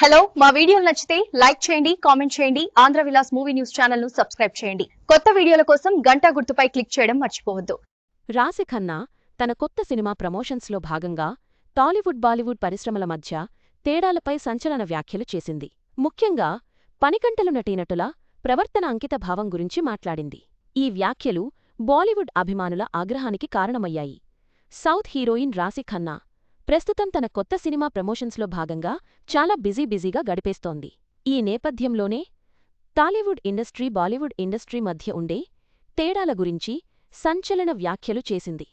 Hello మా వీడియోలు నచ్చితే లైక్ చేయండి కామెంట్ చేయండి ఆంధ్ర విలాస్ మూవీ న్యూస్ ఛానల్ను సబ్స్క్రైబ్ చేయండి. కొత్త వీడియోల కోసం గంట గుర్తుపై క్లిక్ చేయడం మర్చిపోవద్దు. రాశి ఖన్నా తన కొత్త సినిమా ప్రమోషన్స్లో భాగంగా టాలీవుడ్ బాలీవుడ్ పరిశ్రమల మధ్య తేడాలపై సంచలన వ్యాఖ్యలు చేసింది. ముఖ్యంగా పనికంటలు నటీనటుల ప్రవర్తన అంకిత భావం గురించి మాట్లాడింది. ఈ వ్యాఖ్యలు బాలీవుడ్ అభిమానుల ఆగ్రహానికి కారణమయ్యాయి. సౌత్ హీరోయిన్ రాశి ఖన్నా ప్రస్తుతం తన కొత్త సినిమా ప్రమోషన్స్లో భాగంగా చాలా బిజీ బిజీగా గడిపేస్తోంది. ఈ నేపథ్యంలోనే టాలీవుడ్ ఇండస్ట్రీ బాలీవుడ్ ఇండస్ట్రీ మధ్య ఉండే తేడాల గురించి సంచలన వ్యాఖ్యలు చేసింది.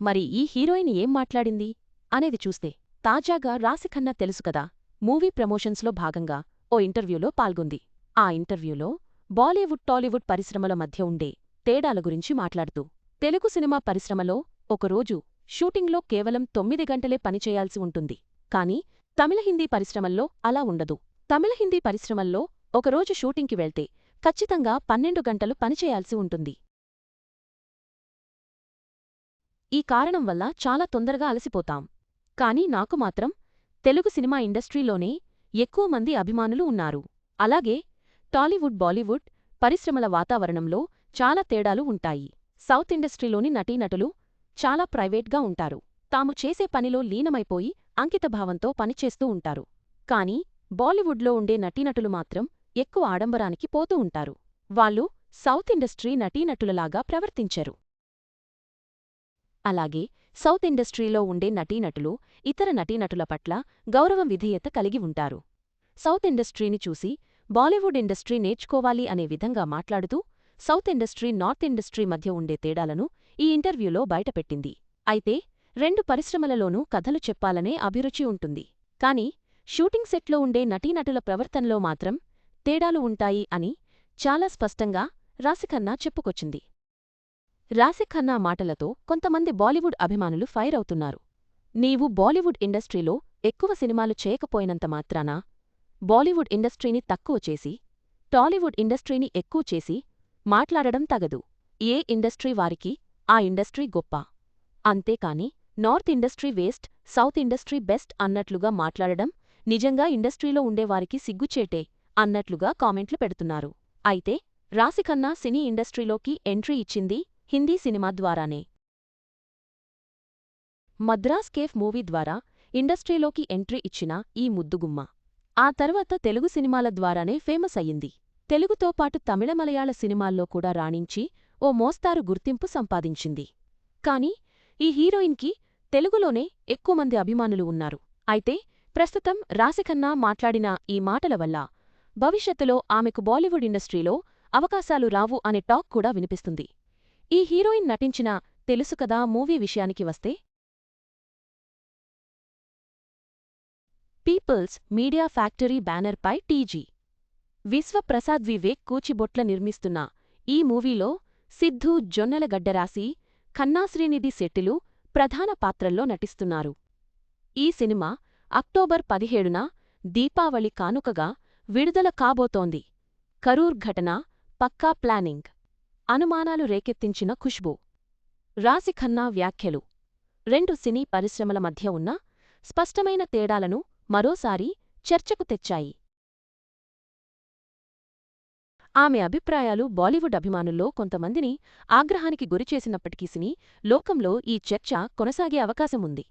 మరి ఈ హీరోయిన్ ఏం మాట్లాడింది అనేది చూస్తే తాజాగా రాశిఖన్నా తెలుసు కదా మూవీ ప్రమోషన్స్లో భాగంగా ఓ ఇంటర్వ్యూలో పాల్గొంది. ఆ ఇంటర్వ్యూలో బాలీవుడ్ టాలీవుడ్ పరిశ్రమల మధ్య ఉండే తేడాల గురించి మాట్లాడుతూ తెలుగు సినిమా పరిశ్రమలో ఒకరోజు షూటింగ్లో కేవలం తొమ్మిది గంటలే పనిచేయాల్సి ఉంటుంది. కానీ తమిళ హిందీ పరిశ్రమల్లో అలా ఉండదు. తమిళ హిందీ పరిశ్రమల్లో ఒకరోజు షూటింగ్కి వెళ్తే ఖచ్చితంగా పన్నెండు గంటలు పనిచేయాల్సి ఉంటుంది. ఈ కారణం వల్ల చాలా తొందరగా అలసిపోతాం. కానీ నాకు మాత్రం తెలుగు సినిమా ఇండస్ట్రీలోనే ఎక్కువ మంది అభిమానులు ఉన్నారు. అలాగే టాలీవుడ్ బాలీవుడ్ పరిశ్రమల వాతావరణంలో చాలా తేడాలు ఉంటాయి. సౌత్ ఇండస్ట్రీలోని నటీనటులు చాలా ప్రైవేట్గా ఉంటారు. తాము చేసే పనిలో లీనమైపోయి అంకితభావంతో పనిచేస్తూ ఉంటారు. కాని బాలీవుడ్లో ఉండే నటీనటులు మాత్రం ఎక్కువ ఆడంబరానికి పోతూ ఉంటారు. వాళ్ళు సౌత్ ఇండస్ట్రీ నటీనటులలాగా ప్రవర్తించరు. అలాగే సౌత్ ఇండస్ట్రీలో ఉండే నటీనటులు ఇతర నటీనటుల పట్ల గౌరవం విధేయత కలిగి ఉంటారు. సౌత్ ఇండస్ట్రీని చూసి బాలీవుడ్ ఇండస్ట్రీ నేర్చుకోవాలి అనే విధంగా మాట్లాడుతూ సౌత్ ఇండస్ట్రీ నార్త్ ఇండస్ట్రీ మధ్య ఉండే తేడాలను ఈ ఇంటర్వ్యూలో బయటపెట్టింది. అయితే రెండు పరిశ్రమలలోనూ కథలు చెప్పాలనే అభిరుచి ఉంటుంది. కాని షూటింగ్ సెట్లో ఉండే నటీనటుల ప్రవర్తనలో మాత్రం తేడాలు ఉంటాయి అని చాలా స్పష్టంగా రాశిఖన్నా చెప్పుకొచ్చింది. రాశిఖన్నా మాటలతో కొంతమంది బాలీవుడ్ అభిమానులు ఫైర్ అవుతున్నారు. నీవు బాలీవుడ్ ఇండస్ట్రీలో ఎక్కువ సినిమాలు చేయకపోయినంత మాత్రాన బాలీవుడ్ ఇండస్ట్రీని తక్కువ చేసి టాలీవుడ్ ఇండస్ట్రీని ఎక్కువ చేసి మాట్లాడడం తగదు. ఏ ఇండస్ట్రీ వారికి ఆ ఇండస్ట్రీ గొప్ప. అంతేకాని north industry waste south industry best అన్నట్లుగా మాట్లాడడం నిజంగా ఇండస్ట్రీలో ఉండేవారికి సిగ్గుచేటే అన్నట్లుగా కామెంట్లు పెడుతున్నారు. అయితే రాశిఖన్నా సినీ ఇండస్ట్రీలోకి ఎంట్రీ ఇచ్చింది హిందీ సినిమా ద్వారానే. మద్రాస్ కేఫ్ మూవీ ద్వారా ఇండస్ట్రీలోకి ఎంట్రీ ఇచ్చిన ఈ ముద్దుగుమ్మ. ఆ తర్వాత తెలుగు సినిమాల ద్వారానే ఫేమస్ అయ్యింది. తెలుగుతో పాటు తమిళ మలయాళ సినిమాల్లో కూడా రాణించి ఓ మోస్తారు గుర్తింపు సంపాదించింది. కాని ఈ హీరోయిన్కి తెలుగులోనే ఎక్కువ మంది అభిమానులు ఉన్నారు. అయితే ప్రస్తుతం రాశిఖన్నా మాట్లాడిన ఈ మాటల వల్ల భవిష్యత్తులో ఆమెకు బాలీవుడ్ ఇండస్ట్రీలో అవకాశాలు రావు అనే టాక్ కూడా వినిపిస్తుంది. ఈ హీరోయిన్ నటించిన తెలుసు కదా మూవీ విషయానికి వస్తే పీపుల్స్ మీడియా ఫ్యాక్టరీ బ్యానర్పై టీజీ. విశ్వప్రసాద్ వివేక్ కూచిబొట్ల నిర్మిస్తున్న ఈ మూవీలో సిద్ధు జొన్నలగడ్డరాసి ఖన్నాశ్రీనిధి శెట్టిలు ప్రధాన పాత్రల్లో నటిస్తున్నారు. ఈ సినిమా అక్టోబర్ పదిహేడున దీపావళి కానుకగా విడుదల కాబోతోంది. కరూర్ ఘటన పక్కా ప్లానింగ్. అనుమానాలు రేకెత్తించిన ఖుష్బూ. రాశిఖన్నా వ్యాఖ్యలు. రెండు సినీ పరిశ్రమల మధ్య ఉన్న స్పష్టమైన తేడాలను మరోసారి చర్చకు తెచ్చాయి. ఆమె అభిప్రాయాలు బాలీవుడ్ అభిమానుల్లో కొంతమందిని ఆగ్రహానికి గురిచేసినప్పటికీ సినీ లోకంలో ఈ చర్చ కొనసాగే అవకాశముంది.